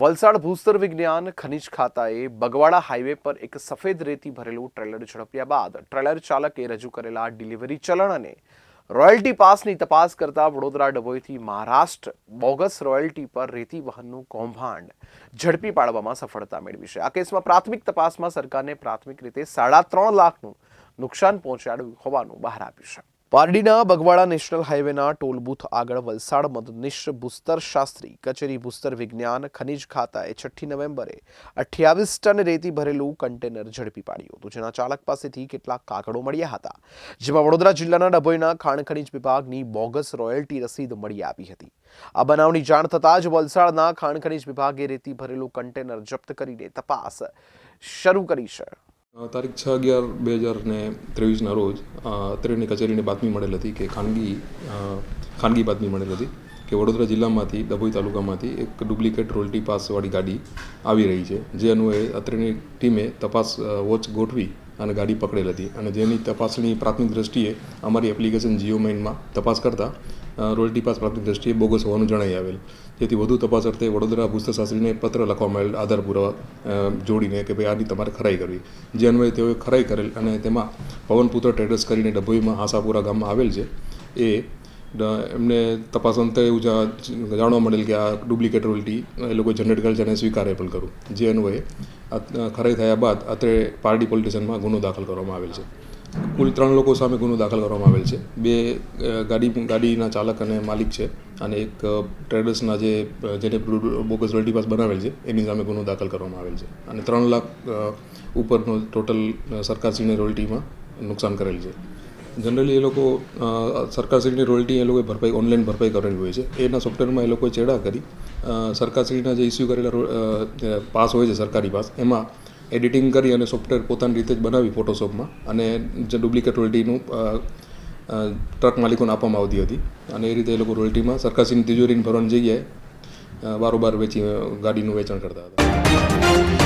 વલસાડ ભૂસ્તર વિજ્ઞાન ખનિજ ખાતાએ બગવાડા હાઈવે પર એક સફેદ રેતી ભરેલું ટ્રેલર ઝડપ્યા બાદ ટ્રેલર ચાલકે રજૂ કરેલા ડિલિવરી ચલણ અને રોયલ્ટી પાસની તપાસ કરતા વડોદરા ડભોઈથી મહારાષ્ટ્ર બોગસ રોયલ્ટી પર રેતી વહનનું કૌભાંડ ઝડપી પાડવામાં સફળતા મેળવી છે. આ કેસમાં પ્રાથમિક તપાસમાં સરકારને પ્રાથમિક રીતે સાડા ત્રણ લાખનું નુકસાન પહોંચાડ્યું હોવાનું બહાર આવ્યું છે. પારડીના બગવાડા નેશનલ હાઈવેના ટોલ બૂથ આગળ વલસાડ મદદનીશ ભૂસ્તર શાસ્ત્રી કચેરી ભૂસ્તર વિજ્ઞાન ખનિજ ખાતાએ છઠ્ઠી નવેમ્બરે અઠ્યાવીસ ટન રેતી ભરેલું કન્ટેનર ઝડપી પાડ્યું હતું, જેના ચાલક પાસેથી કેટલાક કાગળો મળ્યા હતા, જેમાં વડોદરા જિલ્લાના ડભોઈના ખાણ ખનિજ વિભાગની બોગસ રોયલ્ટી રસીદ મળી આવી હતી. આ બનાવની જાણ થતાં જ વલસાડના ખાણ ખનિજ વિભાગે રેતી ભરેલું કન્ટેનર જપ્ત કરીને તપાસ શરૂ કરી છે. તારીખ છ અગિયાર બે હજાર ને ત્રેવીસના રોજ અત્રેની કચેરીને બાતમી મળેલ હતી કે ખાનગી ખાનગી બાતમી મળેલ હતી કે વડોદરા જિલ્લામાંથી, ડભોઈ તાલુકામાંથી એક ડુપ્લિકેટ રોલ્ટી પાસવાળી ગાડી આવી રહી છે. જે અન્વયે અત્રેની ટીમે તપાસ વોચ ગોઠવી અને ગાડી પકડેલ હતી અને જેની તપાસની પ્રાથમિક દ્રષ્ટિએ અમારી એપ્લિકેશન જીઓ માઇનમાં તપાસ કરતાં રોયલ્ટી પાસ પ્રાથમિક દ્રષ્ટિએ બોગસ હોવાનું જણાઈ આવેલ. જેથી વધુ તપાસ અર્થે વડોદરા ભૂસ્તશાસ્ત્રીને પત્ર લખવામાં આવેલ આધાર પુરાવા જોડીને કે ભાઈ આની તમારે ખરાઈ કરવી. જે અન્વયે તેઓએ ખરાઈ કરેલ અને તેમાં પવનપુત્ર ટ્રેડર્સ કરીને ડભોઈમાં હાસાપુરા ગામમાં આવેલ છે. એ એમને તપાસ અંતે એવું જાણવા મળેલ કે આ ડુપ્લિકેટ રોયલ્ટી એ લોકો જનરેટ કરેલ છે અને સ્વીકારે પણ કરું જે અન્વયે ખરાઈ થયા બાદ અત્રે પારડી પોલીસ સ્ટેશનમાં ગુનો દાખલ કરવામાં આવેલ છે. કુલ ત્રણ લોકો સામે ગુનો દાખલ કરવામાં આવેલ છે. બે ગાડી, ગાડીના ચાલક અને માલિક છે અને એક ટ્રેડર્સના જે જેને બોગસ રોયલ્ટી પાસ બનાવેલ છે, એની સામે ગુનો દાખલ કરવામાં આવેલ છે. અને ત્રણ લાખ ઉપરનો ટોટલ સરકારશ્રીને રોયલ્ટીમાં નુકસાન કરેલ છે. જનરલી એ લોકો સરકારશ્રીની રોયલ્ટી એ લોકોએ ભરપાઈ, ઓનલાઈન ભરપાઈ કરેલી હોય છે. એના સોફ્ટવેરમાં એ લોકોએ ચેડા કરી સરકારશ્રીના જે ઇસ્યુ કરેલા પાસ હોય છે, સરકારી પાસ, એમાં એડિટિંગ કરી અને સોફ્ટવેર પોતાની રીતે જ બનાવી ફોટોશોપમાં અને જે ડુપ્લિકેટ રોયલ્ટીનું ટ્રક માલિકોને આપવામાં આવતી હતી. અને એ રીતે એ લોકો રોયલ્ટીમાં સરકારશ્રીની તિજોરીની ભરવાની જગ્યાએ બારોબાર વેચી ગાડીનું વેચાણ કરતા હતા.